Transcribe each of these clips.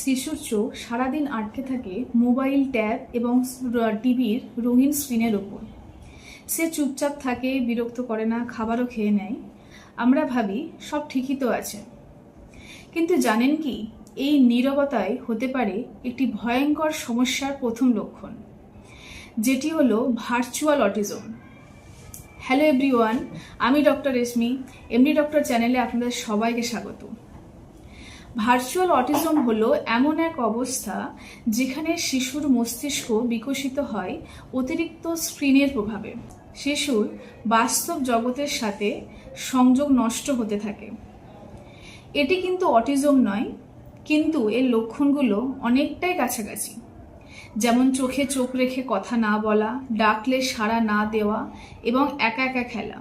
শিশুর চোখ সারাদিন আটকে থাকে মোবাইল, ট্যাব এবং টিভির রঙিন স্ক্রিনের ওপর। সে চুপচাপ থাকে, বিরক্ত করে না, খাবারও খেয়ে নেয়। আমরা ভাবি, সব ঠিকই তো আছে। কিন্তু জানেন কি, এই নীরবতায় হতে পারে একটি ভয়ঙ্কর সমস্যার প্রথম লক্ষণ, যেটি হলো ভার্চুয়াল অটিজম। হ্যালো এভরিওয়ান, আমি ডক্টর রেশমি এমনি ডক্টর চ্যানেলে আপনাদের সবাইকে স্বাগত। ভার্চুয়াল অটিজম হলো এমন এক অবস্থা যেখানে শিশুর মস্তিষ্ক বিকশিত হয় অতিরিক্ত স্ক্রিনের প্রভাবে। শিশুর বাস্তব জগতের সাথে সংযোগ নষ্ট হতে থাকে। এটি কিন্তু অটিজম নয়, কিন্তু এর লক্ষণগুলো অনেকটাই কাছাকাছি। যেমন চোখে চোখ রেখে কথা না বলা, ডাকলে সাড়া না দেওয়া এবং একা একা খেলা।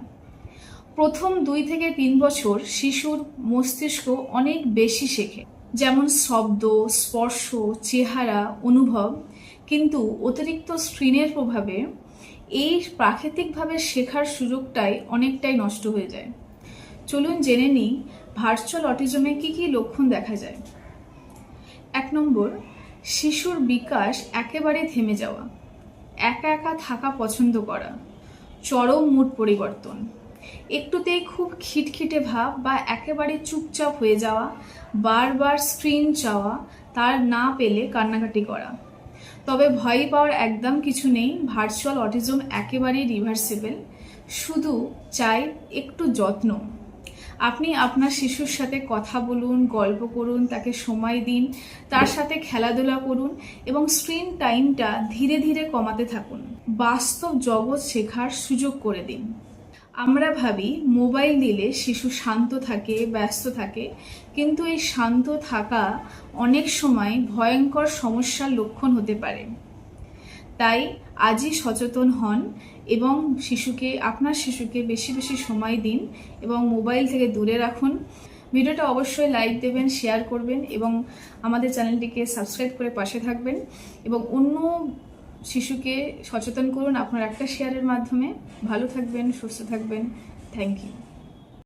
প্রথম দুই থেকে তিন বছর শিশুর মস্তিষ্ক অনেক বেশি শেখে। যেমন শব্দ স্পর্শ, চেহারা, অনুভব। কিন্তু অতিরিক্ত স্ক্রিনের প্রভাবে এই প্রাকৃতিকভাবে শেখার সুযোগটাই অনেকটাই নষ্ট হয়ে যায়। চলুন জেনে নিই ভার্চুয়াল অটিজমে কী কী লক্ষণ দেখা যায়। এক নম্বর, শিশুর বিকাশ একেবারে থেমে যাওয়া। একা একা থাকা পছন্দ করা। চরম মুড পরিবর্তন। একটুতেই খুব খিটখিটে ভাব বা একেবারে চুপচাপ হয়ে যাওয়া, বারবার স্ক্রিন চাওয়া, তার না পেলে কান্নাকাটি করা। তবে ভয় পাওয়ার একদম কিছু নেই ভার্চুয়াল অটিজম একেবারেই রিভার্সিবল শুধু চাই একটু যত্ন। আপনি আপনার শিশুর সাথে কথা বলুন, গল্প করুন, তাকে সময় দিন, তার সাথে খেলাধুলা করুন এবং স্ক্রিন টাইমটা ধীরে ধীরে কমাতে থাকুন। বাস্তব জগৎ শেখার সুযোগ করে দিন। আমরা ভাবি মোবাইল দিলে শিশু শান্ত থাকে, ব্যস্ত থাকে। কিন্তু এই শান্ত থাকা অনেক সময় ভয়ঙ্কর সমস্যার লক্ষণ হতে পারে। তাই আজই সচেতন হন এবং শিশুকে, আপনার শিশুকে বেশি বেশি সময় দিন এবং মোবাইল থেকে দূরে রাখুন। ভিডিওটা অবশ্যই লাইক দেবেন, শেয়ার করবেন এবং আমাদের চ্যানেলটিকে সাবস্ক্রাইব করে পাশে থাকবেন এবং অন্য শিশুকে সচেতন করুন আপনার একটা শেয়ারের মাধ্যমে। ভালো থাকবেন সুস্থ থাকবেন। Thank you